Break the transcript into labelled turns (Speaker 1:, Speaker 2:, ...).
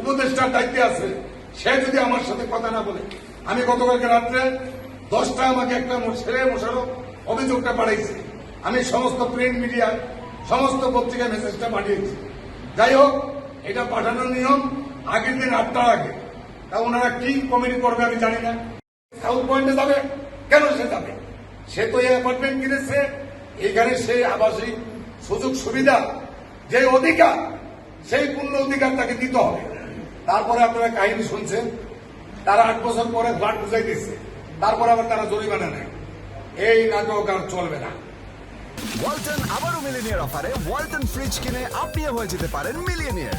Speaker 1: উপদেষ্টার দায়িত্বে আছে, সে যদি আমার সাথে কথা না বলে। আমি গতকালকে রাত্রে দশটা আমাকে একটা ছেলে মোশারফ অভিযোগটা পাঠাইছে। আমি সমস্ত প্রিন্ট মিডিয়া, সমস্ত পত্রিকায় মেসেজটা পাঠিয়েছি। যাই হোক, এটা পাঠানোর নিয়ম আগের দিন আটটার আগে। তা ওনারা কি কমিটি করবে আমি জানি না। সাউথ পয়েন্টে যাবে? কেন সে যাবে? সে তো এই অ্যাপার্টমেন্ট কিনেছে। এখানে সে আবাসিক সুযোগ সুবিধা যে অধিকার সেই পূর্ণ অধিকার তাকে দিতে হবে। তারপরে আপনারা কাহিনী শুনছেন। তারা আট বছর পরে ফ্ল্যাট বুঝাই দিচ্ছে তারপরে আবার তারা জরিমানা নেয়। এই নাটক আর চলবে না।
Speaker 2: ওয়ালটন আবারও মিলিনিয়ার অফারে ওয়ালটন ফ্রিজ কিনে আপনিও হয়ে যেতে পারেন মিলিয়নিয়ার।